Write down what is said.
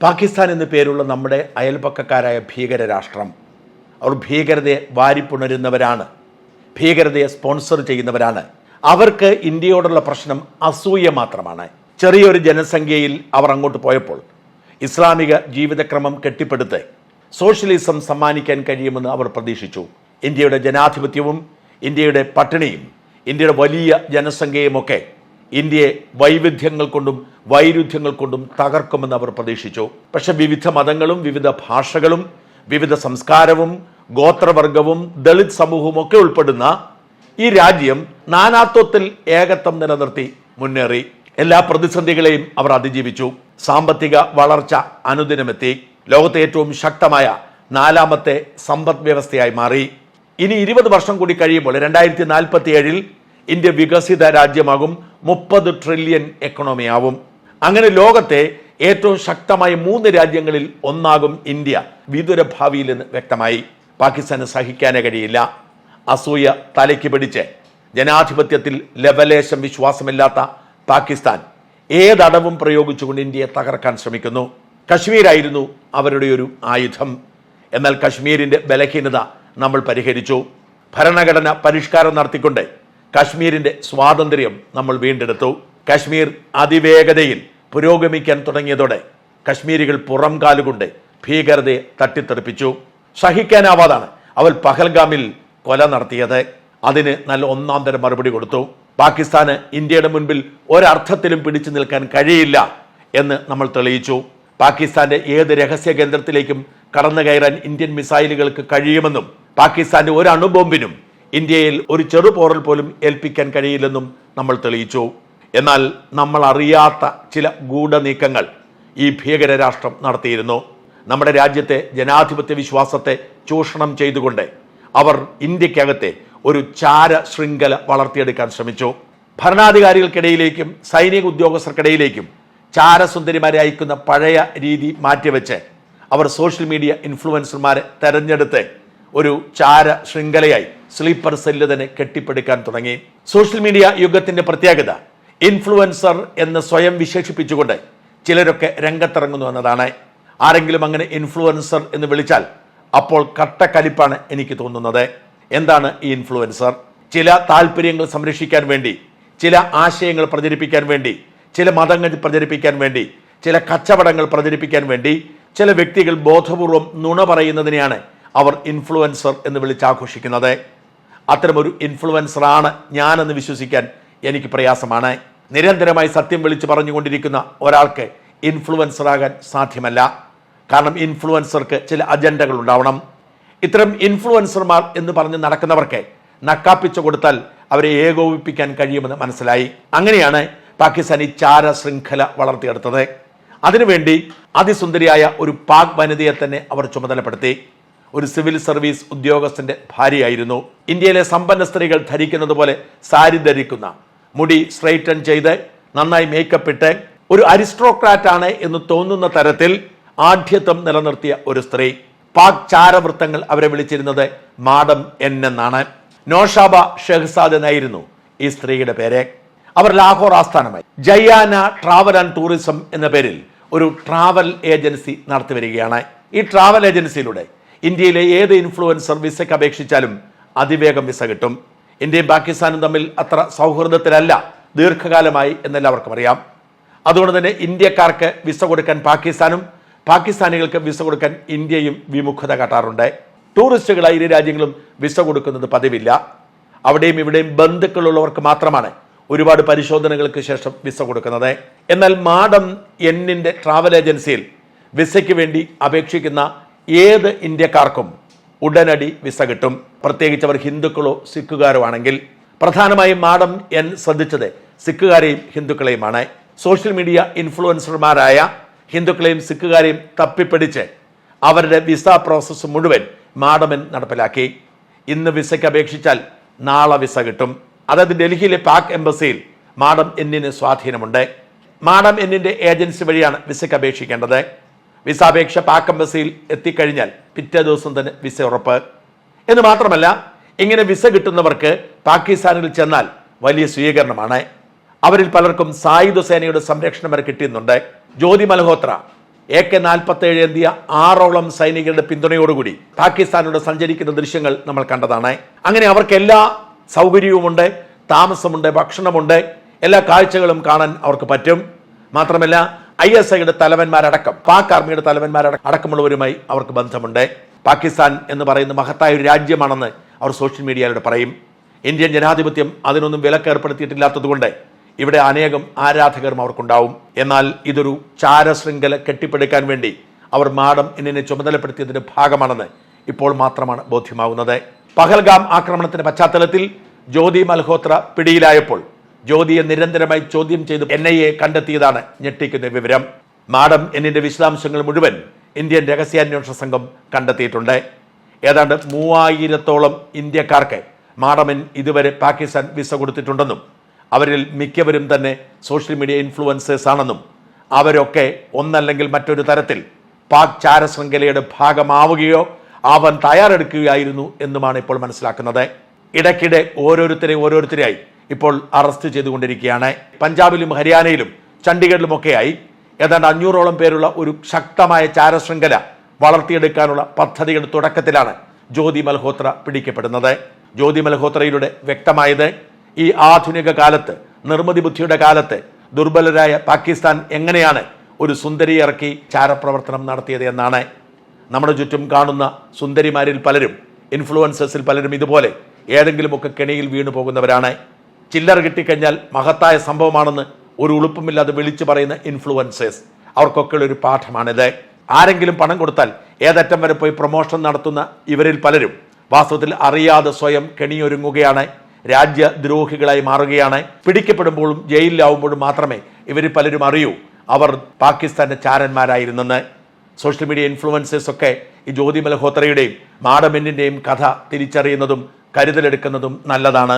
പാകിസ്ഥാൻ എന്ന് പേരുള്ള നമ്മുടെ അയൽപക്കക്കാരായ ഭീകര രാഷ്ട്രം അവർ ഭീകരതയെ വാരിപ്പുണരുന്നവരാണ്. ഭീകരതയെ സ്പോൺസർ ചെയ്യുന്നവരാണ്. അവർക്ക് ഇന്ത്യയോടുള്ള പ്രശ്നം അസൂയ മാത്രമാണ്. ചെറിയൊരു ജനസംഖ്യയിൽ അവർ അങ്ങോട്ട് പോയപ്പോൾ ഇസ്ലാമിക ജീവിതക്രമം കെട്ടിപ്പടുത്ത് സോഷ്യലിസം സമ്മാനിക്കാൻ കഴിയുമെന്ന് അവർ പ്രതീക്ഷിച്ചു. ഇന്ത്യയുടെ ജനാധിപത്യവും ഇന്ത്യയുടെ പട്ടിണിയും ഇന്ത്യയുടെ വലിയ ജനസംഖ്യയുമൊക്കെ ഇന്ത്യയെ വൈവിധ്യങ്ങൾ കൊണ്ടും വൈരുദ്ധ്യങ്ങൾ കൊണ്ടും തകർക്കുമെന്ന് അവർ പ്രതീക്ഷിച്ചു. പക്ഷെ വിവിധ മതങ്ങളും വിവിധ ഭാഷകളും വിവിധ സംസ്കാരവും ഗോത്രവർഗവും ദളിത് സമൂഹവും ഒക്കെ ഉൾപ്പെടുന്ന ഈ രാജ്യം നാനാത്വത്തിൽ ഏകത്വം നിലനിർത്തി മുന്നേറി. എല്ലാ പ്രതിസന്ധികളെയും അവർ അതിജീവിച്ചു. സാമ്പത്തിക വളർച്ച അനുദിനമെത്തി. ലോകത്തെ ഏറ്റവും ശക്തമായ നാലാമത്തെ സമ്പദ് വ്യവസ്ഥയായി മാറി. ഇനി ഇരുപത് വർഷം കൂടി കഴിയുമ്പോൾ രണ്ടായിരത്തി നാൽപ്പത്തി ഏഴിൽ ഇന്ത്യ വികസിത രാജ്യമാകും. മുപ്പത് ട്രില്യൺ എക്കണോമിയാവും അങ്ങനെ ലോകത്തെ ഏറ്റവും ശക്തമായ മൂന്ന് രാജ്യങ്ങളിൽ ഒന്നാകും ഇന്ത്യ. വിദൂര ഭാവിയിൽ നിന്ന് വ്യക്തമായി. പാകിസ്ഥാന് സഹിക്കാനേ കഴിയില്ല. അസൂയ തലയ്ക്ക് പിടിച്ച്. ജനാധിപത്യത്തിൽ ലവലേശം വിശ്വാസമില്ലാത്ത പാകിസ്ഥാൻ ഏതടവും പ്രയോഗിച്ചുകൊണ്ട് ഇന്ത്യയെ തകർക്കാൻ ശ്രമിക്കുന്നു. കശ്മീരായിരുന്നു അവരുടെ ഒരു ആയുധം. എന്നാൽ കശ്മീരിന്റെ ബലഹീനത നമ്മൾ പരിഹരിച്ചു. ഭരണഘടന പരിഷ്കാരം നടത്തിക്കൊണ്ട് കശ്മീരിന്റെ സ്വാതന്ത്ര്യം നമ്മൾ വീണ്ടെടുത്തു. കാശ്മീർ അതിവേഗതയിൽ പുരോഗമിക്കാൻ തുടങ്ങിയതോടെ കശ്മീരികൾ പുറം കാലുകൊണ്ട് ഭീകരതയെ തട്ടിത്തെറിപ്പിച്ചു. സഹിക്കാനാവാതാണ് അവൾ പഹൽഗാമിൽ കൊല നടത്തിയത്. അതിന് നല്ല ഒന്നാം തരം മറുപടി കൊടുത്തു. പാകിസ്ഥാന് ഇന്ത്യയുടെ മുൻപിൽ ഒരർത്ഥത്തിലും പിടിച്ചു നിൽക്കാൻ കഴിയില്ല എന്ന് നമ്മൾ തെളിയിച്ചു. പാകിസ്ഥാന്റെ ഏത് രഹസ്യ കേന്ദ്രത്തിലേക്കും കടന്നു കയറാൻ ഇന്ത്യൻ മിസൈലുകൾക്ക് കഴിയുമെന്നും പാകിസ്ഥാന്റെ ഒരു അണുബോംബിനും ഇന്ത്യയിൽ ഒരു ചെറുപോറൽ പോലും ഏൽപ്പിക്കാൻ കഴിയില്ലെന്നും നമ്മൾ തെളിയിച്ചു. എന്നാൽ നമ്മൾ അറിയാത്ത ചില ഗൂഢനീക്കങ്ങൾ ഈ ഭീകര രാഷ്ട്രം നടത്തിയിരുന്നു. നമ്മുടെ രാജ്യത്തെ ജനാധിപത്യ വിശ്വാസത്തെ ചൂഷണം ചെയ്തുകൊണ്ട് അവർ ഇന്ത്യക്കകത്തെ ഒരു ചാര ശൃംഖല വളർത്തിയെടുക്കാൻ ശ്രമിച്ചു. ഭരണാധികാരികൾക്കിടയിലേക്കും സൈനിക ഉദ്യോഗസ്ഥർക്കിടയിലേക്കും ചാരസുന്ദരിമാരെ അയക്കുന്ന പഴയ രീതി മാറ്റിവെച്ച് അവർ സോഷ്യൽ മീഡിയ ഇൻഫ്ലുവൻസർമാരെ തെരഞ്ഞെടുത്ത് ഒരു ചാര ശൃംഖലയായി സ്ലീപ്പർ സെല്ല് തന്നെ കെട്ടിപ്പടുക്കാൻ തുടങ്ങി. സോഷ്യൽ മീഡിയ യുഗത്തിന്റെ പ്രത്യേകത ഇൻഫ്ലുവൻസർ എന്ന് സ്വയം വിശേഷിപ്പിച്ചുകൊണ്ട് ചിലരൊക്കെ രംഗത്തിറങ്ങുന്നു എന്നതാണ്. ആരെങ്കിലും അങ്ങനെ ഇൻഫ്ലുവൻസർ എന്ന് വിളിച്ചാൽ അപ്പോൾ കട്ടക്കലിപ്പാണ് എനിക്ക് തോന്നുന്നത്. എന്താണ് ഈ ഇൻഫ്ലുവൻസർ? ചില താല്പര്യങ്ങൾ സംരക്ഷിക്കാൻ വേണ്ടി ചില ആശയങ്ങൾ പ്രചരിപ്പിക്കാൻ വേണ്ടി ചില മതങ്ങൾ പ്രചരിപ്പിക്കാൻ വേണ്ടി ചില കച്ചവടങ്ങൾ പ്രചരിപ്പിക്കാൻ വേണ്ടി ചില വ്യക്തികൾ ബോധപൂർവം നുണ പറയുന്നതിനെയാണ് അവർ ഇൻഫ്ലുവൻസർ എന്ന് വിളിച്ചാഘോഷിക്കുന്നത്. അത്തരമൊരു ഇൻഫ്ലുവൻസറാണ് ഞാനെന്ന് വിശ്വസിക്കാൻ എനിക്ക് പ്രയാസമാണ്. നിരന്തരമായി സത്യം വിളിച്ചു പറഞ്ഞുകൊണ്ടിരിക്കുന്ന ഒരാൾക്ക് ഇൻഫ്ലുവൻസറാകാൻ സാധ്യമല്ല. കാരണം ഇൻഫ്ലുവൻസർക്ക് ചില അജണ്ടകൾ ഉണ്ടാവണം. ഇത്തരം ഇൻഫ്ലുവൻസർമാർ എന്ന് പറഞ്ഞ് നടക്കുന്നവർക്ക് നക്കാപ്പിച്ചു കൊടുത്താൽ അവരെ ഏകോപിപ്പിക്കാൻ കഴിയുമെന്ന് മനസ്സിലായി. അങ്ങനെയാണ് പാകിസ്ഥാൻ ഈ ചാര ശൃംഖല വളർത്തിയെടുത്തത്. അതിനുവേണ്ടി അതിസുന്ദരിയായ ഒരു പാക് വനിതയെ തന്നെ അവർ ചുമതലപ്പെടുത്തി. ഒരു സിവിൽ സർവീസ് ഉദ്യോഗസ്ഥന്റെ ഭാര്യയായിരുന്നു. ഇന്ത്യയിലെ സമ്പന്ന സ്ത്രീകൾ ധരിക്കുന്നത് പോലെ സാരി ധരിക്കുന്ന മുടി സ്ട്രൈറ്റൺ ചെയ്ത് നന്നായി മേക്കപ്പ് ഇട്ട് ഒരു അരിസ്ട്രോക്രാറ്റ് ആണ് എന്ന് തോന്നുന്ന തരത്തിൽ ആഢ്യത്വം നിലനിർത്തിയ ഒരു സ്ത്രീ. പാക് ചാരവൃത്തങ്ങൾ അവരെ വിളിച്ചിരുന്നത് മാഡം എൻ എന്നാണ്. നോഷാബ ഷെഹ്സാദ് എന്നായിരുന്നു ഈ സ്ത്രീയുടെ പേര്. അവർ ലാഹോർ ആസ്ഥാനമായി. ജയാന ട്രാവൽ ആൻഡ് ടൂറിസം എന്ന പേരിൽ ഒരു ട്രാവൽ ഏജൻസി നടത്തി വരികയാണ് ഈ ട്രാവൽ ഏജൻസിയിലൂടെ ഇന്ത്യയിലെ ഏത് ഇൻഫ്ലുവൻസർ വിസയ്ക്ക് അപേക്ഷിച്ചാലും അതിവേഗം വിസ കിട്ടും. ഇന്ത്യയും പാകിസ്ഥാനും തമ്മിൽ അത്ര സൗഹൃദത്തിലല്ല ദീർഘകാലമായി എന്നെല്ലാവർക്കും അറിയാം. അതുകൊണ്ട് തന്നെ ഇന്ത്യക്കാർക്ക് വിസ കൊടുക്കാൻ പാകിസ്ഥാനും പാകിസ്ഥാനികൾക്ക് വിസ കൊടുക്കാൻ ഇന്ത്യയും വിമുഖത കാട്ടാറുണ്ട്. ടൂറിസ്റ്റുകളായി ഇരു രാജ്യങ്ങളും വിസ കൊടുക്കുന്നത് പതിവില്ല. അവിടെയും ഇവിടെയും ബന്ധുക്കളുള്ളവർക്ക് മാത്രമാണ് ഒരുപാട് പരിശോധനകൾക്ക് ശേഷം വിസ കൊടുക്കുന്നത്. എന്നാൽ മാഡം എന്നിന്റെ ട്രാവൽ ഏജൻസിയിൽ വിസയ്ക്ക് വേണ്ടി അപേക്ഷിക്കുന്ന ഏത് ഇന്ത്യക്കാർക്കും ഉടനടി വിസ കിട്ടും. പ്രത്യേകിച്ച് അവർ ഹിന്ദുക്കളോ സിഖുകാരോ ആണെങ്കിൽ പ്രധാനമായും മാഡം എൻ ശ്രദ്ധിച്ചത് സിഖുകാരെയും ഹിന്ദുക്കളെയുമാണ്. സോഷ്യൽ മീഡിയ ഇൻഫ്ലുവൻസർമാരായ ഹിന്ദുക്കളെയും സിഖുകാരെയും തപ്പിപ്പിടിച്ച് അവരുടെ വിസ പ്രോസസ്സ് മുഴുവൻ മാഡമൻ നടപ്പിലാക്കി. ഇന്ന് വിസയ്ക്ക് അപേക്ഷിച്ചാൽ നാളെ വിസ കിട്ടും. അതായത് ഡൽഹിയിലെ പാക് എംബസിയിൽ മാഡം എന്നിന് സ്വാധീനമുണ്ട്. മാഡം എന്നിന്റെ ഏജൻസി വഴിയാണ് വിസയ്ക്ക് അപേക്ഷിക്കേണ്ടത്. വിസ അപേക്ഷ പാക് എംബസിയിൽ എത്തിക്കഴിഞ്ഞാൽ പിറ്റേ ദിവസം തന്നെ വിസ ഉറപ്പ്. എന്ന് മാത്രമല്ല ഇങ്ങനെ വിസ കിട്ടുന്നവർക്ക് പാകിസ്ഥാനിൽ ചെന്നാൽ വലിയ സ്വീകരണമാണ്. അവരിൽ പലർക്കും സായുധ സേനയുടെ സംരക്ഷണം വരെ കിട്ടിയുന്നുണ്ട്. ജ്യോതി മൽഹോത്ര എ കെ നാൽപ്പത്തി ഏഴ് എന്തിയ ആറോളം സൈനികരുടെ പിന്തുണയോടുകൂടി പാകിസ്ഥാനോട് സഞ്ചരിക്കുന്ന ദൃശ്യങ്ങൾ നമ്മൾ കണ്ടതാണ്. അങ്ങനെ അവർക്ക് എല്ലാ സൗകര്യവുമുണ്ട് താമസമുണ്ട് ഭക്ഷണമുണ്ട്. എല്ലാ കാഴ്ചകളും കാണാൻ അവർക്ക് പറ്റും. മാത്രമല്ല ഐ എസ് ഐയുടെ തലവന്മാരടക്കം പാക് ആർമിയുടെ തലവന്മാരടക്കം അടക്കമുള്ളവരുമായി അവർക്ക് ബന്ധമുണ്ട്. പാകിസ്ഥാൻ എന്ന് പറയുന്ന മഹത്തായ ഒരു രാജ്യമാണെന്ന് അവർ സോഷ്യൽ മീഡിയയിലൂടെ പറയും. ഇന്ത്യൻ ജനാധിപത്യം അതിനൊന്നും വിലക്കേർപ്പെടുത്തിയിട്ടില്ലാത്തതുകൊണ്ട് ഇവിടെ അനേകം ആരാധകരും അവർക്കുണ്ടാവും. എന്നാൽ ഇതൊരു ചാരശൃംഖല കെട്ടിപ്പടുക്കാൻ വേണ്ടി അവർ മാഡം എന്നിനെ ചുമതലപ്പെടുത്തിയതിന്റെ ഭാഗമാണെന്ന് ഇപ്പോൾ മാത്രമാണ് ബോധ്യമാകുന്നത് പഹൽഗാം ആക്രമണത്തിന്റെ പശ്ചാത്തലത്തിൽ ജ്യോതി മൽഹോത്ര പിടിയിലായപ്പോൾ ജ്യോതിയെ നിരന്തരമായി ചോദ്യം ചെയ്ത് എൻ ഐ എ കണ്ടെത്തിയതാണ് ഞെട്ടിക്കുന്ന വിവരം. മാഡം എന്നിന്റെ വിശദാംശങ്ങൾ മുഴുവൻ ഇന്ത്യൻ രഹസ്യാന്വേഷണ സംഘം കണ്ടെത്തിയിട്ടുണ്ട്. ഏതാണ്ട് മൂവായിരത്തോളം ഇന്ത്യക്കാർക്ക് മാഡമൻ ഇതുവരെ പാകിസ്ഥാൻ വിസ കൊടുത്തിട്ടുണ്ടെന്നും അവരിൽ മിക്കവരും തന്നെ സോഷ്യൽ മീഡിയ ഇൻഫ്ലുവൻസേഴ്സ് ആണെന്നും അവരൊക്കെ ഒന്നല്ലെങ്കിൽ മറ്റൊരു തരത്തിൽ പാക് ചാരശൃംഖലയുടെ ഭാഗമാവുകയോ അവൻ തയ്യാറെടുക്കുകയായിരുന്നു എന്നുമാണ് ഇപ്പോൾ മനസ്സിലാക്കുന്നത്. ഇടയ്ക്കിടെ ഓരോരുത്തരെ ഓരോരുത്തരെയായി ഇപ്പോൾ അറസ്റ്റ് ചെയ്തുകൊണ്ടിരിക്കുകയാണ്. പഞ്ചാബിലും ഹരിയാനയിലും ചണ്ഡീഗഡിലുമൊക്കെയായി. ഏതാണ്ട് അഞ്ഞൂറോളം പേരുള്ള ഒരു ശക്തമായ ചാരശൃംഖല വളർത്തിയെടുക്കാനുള്ള പദ്ധതിയുടെ തുടക്കത്തിലാണ് ജ്യോതി മൽഹോത്ര പിടിക്കപ്പെടുന്നത്. ജ്യോതി മൽഹോത്രയിലൂടെ വ്യക്തമായത് ഈ ആധുനിക കാലത്ത് നിർമ്മിതി ബുദ്ധിയുടെ കാലത്ത് ദുർബലരായ പാകിസ്ഥാൻ എങ്ങനെയാണ് ഒരു സുന്ദരി ഇറക്കി ചാരപ്രവർത്തനം നടത്തിയത് എന്നാണ്. നമ്മുടെ ചുറ്റും കാണുന്ന സുന്ദരിമാരിൽ പലരും ഇൻഫ്ലുവൻസേഴ്സിൽ പലരും ഇതുപോലെ ഏതെങ്കിലുമൊക്കെ കെണിയിൽ വീണു പോകുന്നവരാണ് ചില്ലറ കിട്ടിക്കഴിഞ്ഞാൽ മഹത്തായ സംഭവമാണെന്ന് ഒരു ഉളുപ്പുമില്ലാതെ വിളിച്ചു പറയുന്ന ഇൻഫ്ലുവൻസേഴ്സ് അവർക്കൊക്കെ ഒരു പാഠമാണിത്. ആരെങ്കിലും പണം കൊടുത്താൽ ഏതറ്റം വരെ പോയി പ്രൊമോഷൻ നടത്തുന്ന ഇവരിൽ പലരും വാസ്തവത്തിൽ അറിയാതെ സ്വയം കെണിയൊരുങ്ങുകയാണ്. രാജ്യദ്രോഹികളായി മാറുകയാണ്. പിടിക്കപ്പെടുമ്പോഴും ജയിലിലാവുമ്പോഴും മാത്രമേ ഇവർ പലരും അറിയൂ. അവർ പാകിസ്ഥാന്റെ ചാരന്മാരായിരുന്നെന്ന്. സോഷ്യൽ മീഡിയ ഇൻഫ്ലുവൻസേഴ്സ് ഒക്കെ ഈ ജ്യോതി മൽഹോത്രയുടെയും മാഡമെന്നിന്റെയും കഥ തിരിച്ചറിയുന്നതും കരുതലെടുക്കുന്നതും നല്ലതാണ്.